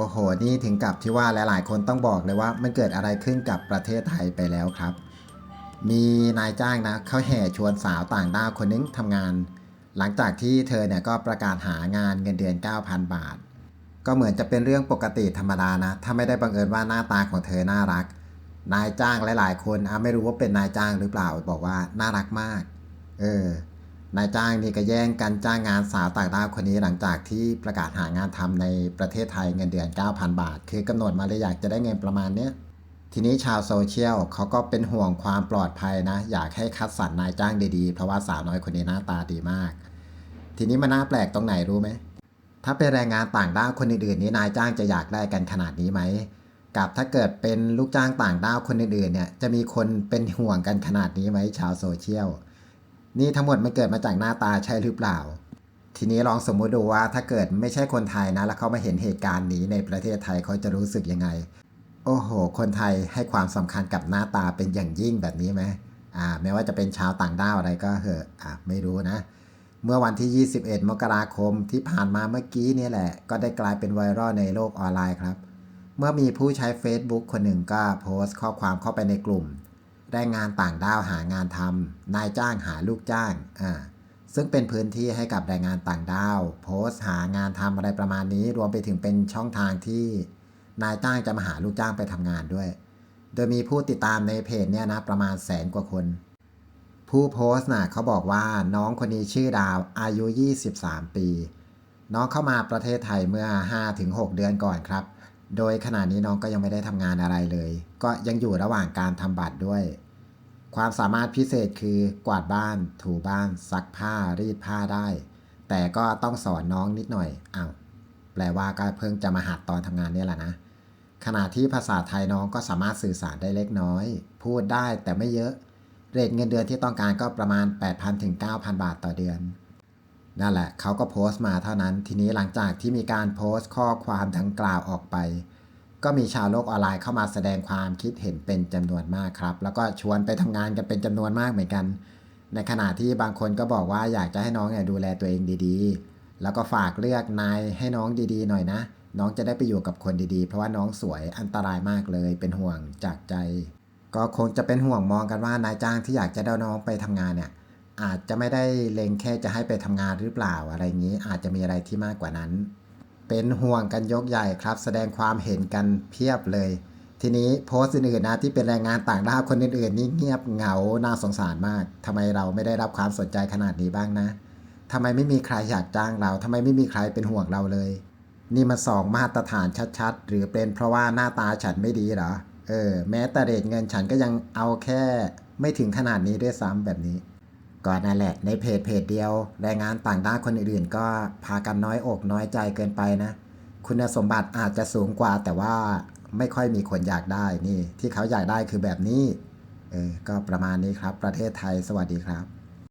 โอ้โห นี่ถึงกับที่ว่าหลายๆ คนต้องบอกเลยว่ามันเกิดอะไรขึ้นกับประเทศไทยไปแล้วครับ มีนายจ้างนะเขาแห่ชวนสาวต่างด้าวคนนึงทำงาน หลังจากที่เธอเนี่ยก็ประกาศหางานเงินเดือน 9,000 บาท ก็เหมือนจะเป็นเรื่องปกติธรรมดานะ ถ้าไม่ได้บังเอิญว่าหน้าตาของเธอน่ารัก นายจ้างหลาย ๆ คนอะไม่รู้ว่าเป็นนายจ้างหรือเปล่าบอกว่าน่ารักมาก เออ นายจ้างนี่ก็แย่งกันจ้างงานสาวต่างด้าวคนนี้หลังจากที่ประกาศหางานทำในประเทศไทยเงินเดือน 9,000 บาท คือกำหนดมาเลยอยากจะได้เงินประมาณเนี้ยทีนี้ชาวโซเชียลเขาก็เป็นห่วงความปลอดภัยนะ อยากให้คัดสรรนายจ้างดีๆ เพราะว่าสาวน้อยคนนี้หน้าตาดีมาก ทีนี้มันน่าแปลกตรงไหนรู้ไหม ถ้าเป็นแรงงานต่างด้าวคนอื่นๆนี้นายจ้างจะอยากได้กันขนาดนี้ไหมกับถ้าเกิดเป็นลูกจ้างต่างด้าวคนอื่นๆเนี่ยจะมีคนเป็นห่วงกันขนาดนี้ไหมชาวโซเชียล นี่ทั้งหมดมันเกิดมาจากหน้าตาใช่หรือเปล่า ทีนี้ลองสมมุติดูว่าถ้าเกิดไม่ใช่คนไทยนะ แล้วเขามาเห็นเหตุการณ์นี้ในประเทศไทยเขาจะรู้สึกยังไง โอ้โห คนไทยให้ความสำคัญกับหน้าตาเป็นอย่างยิ่งแบบนี้ไหมอ่าไม่ว่าจะเป็นชาวต่างด้าวอะไรก็เหอะอ่าไม่รู้นะ เมื่อวันที่ 21 มกราคมที่ผ่านมาเมื่อกี้นี่แหละ ก็ได้กลายเป็นไวรัลในโลกออนไลน์ครับ เมื่อมีผู้ใช้ Facebook คนหนึ่งก็โพสต์ข้อความเข้าไปในกลุ่ม แรงงานต่างด้าวหางานทำนายจ้างหาลูกจ้างอ่าซึ่งเป็นพื้นที่ให้กับแรงงานต่างด้าว โพสต์หางานทำอะไรประมาณนี้ รวมไปถึงเป็นช่องทางที่นายจ้างจะมาหาลูกจ้างไปทำงานด้วย โดยมีผู้ติดตามในเพจเนี่ยนะประมาณแสนกว่าคน ผู้โพสต์น่ะเขาบอกว่าน้องคนนี้ชื่อดาวอายุ 23 ปี น้องเข้ามาประเทศไทยเมื่อ 5-6 เดือนก่อนครับ โดยขณะนี้น้องก็ยังไม่ได้ทำงานอะไรเลย ก็ยังอยู่ระหว่างการทำบัตรด้วย ความสามารถพิเศษคือกวาดบ้าน ถูบ้าน ซักผ้า รีดผ้าได้ แต่ก็ต้องสอนน้องนิดหน่อยอ้าวแปลว่าก็เพิ่งจะมาหัดตอนทำงานเนี่ยแหละนะ ขณะที่ภาษาไทยน้องก็สามารถสื่อสารได้เล็กน้อย พูดได้แต่ไม่เยอะ เรทเงินเดือนที่ต้องการก็ประมาณ 8,000ถึง9,000 บาทต่อเดือน นั่นแหละเขาก็โพสต์มาเท่านั้น ทีนี้หลังจากที่มีการโพสต์ข้อความดังกล่าวออกไป ก็มีชาวโลกออนไลน์เข้ามาแสดงความคิดเห็นเป็นจำนวนมากครับ แล้วก็ชวนไปทำงานกันเป็นจำนวนมากเหมือนกัน ในขณะที่บางคนก็บอกว่าอยากจะให้น้องเนี่ยดูแลตัวเองดีๆ แล้วก็ฝากเลือกนายให้น้องดีๆ หน่อยนะ น้องจะได้ไปอยู่กับคนดีๆ เพราะว่าน้องสวยอันตรายมากเลยเป็นห่วงจากใจ ก็คงจะเป็นห่วงมองกันว่านายจ้างที่อยากจะได้น้องไปทำงานเนี่ย อาจจะไม่ได้เล็งแค่จะให้ไปทำงานหรือเปล่าอะไรอย่างนี้ อาจจะมีอะไรที่มากกว่านั้น เป็นห่วงกันยกใหญ่ครับ แสดงความเห็นกันเพียบเลย ทีนี้โพสต์อื่นๆนะที่เป็นแรงงานต่างด้าวคนอื่นๆนี่เงียบเหงาน่าสงสารมากทำไมเราไม่ได้รับความสนใจขนาดนี้บ้างนะทำไมไม่มีใครอยากจ้างเราทำไมไม่มีใครเป็นห่วงเราเลย นี่มันสองมาตรฐานชัดๆ หรือเป็นเพราะว่าหน้าตาฉันไม่ดีเหรอเออแม้แต่เรทเงินฉันก็ยังเอาแค่ไม่ถึงขนาดนี้ด้วยซ้ำแบบนี้ ก่อนนั่นแหละในเพจเพจเดียว แรงงานต่างด้าวคนอื่นๆ ก็พากันน้อยอกน้อยใจเกินไปนะ คุณสมบัติอาจจะสูงกว่าแต่ว่าไม่ค่อยมีคนอยากได้นี่ ที่เขาอยากได้คือแบบนี้เออก็ประมาณนี้ครับ ประเทศไทยสวัสดีครับ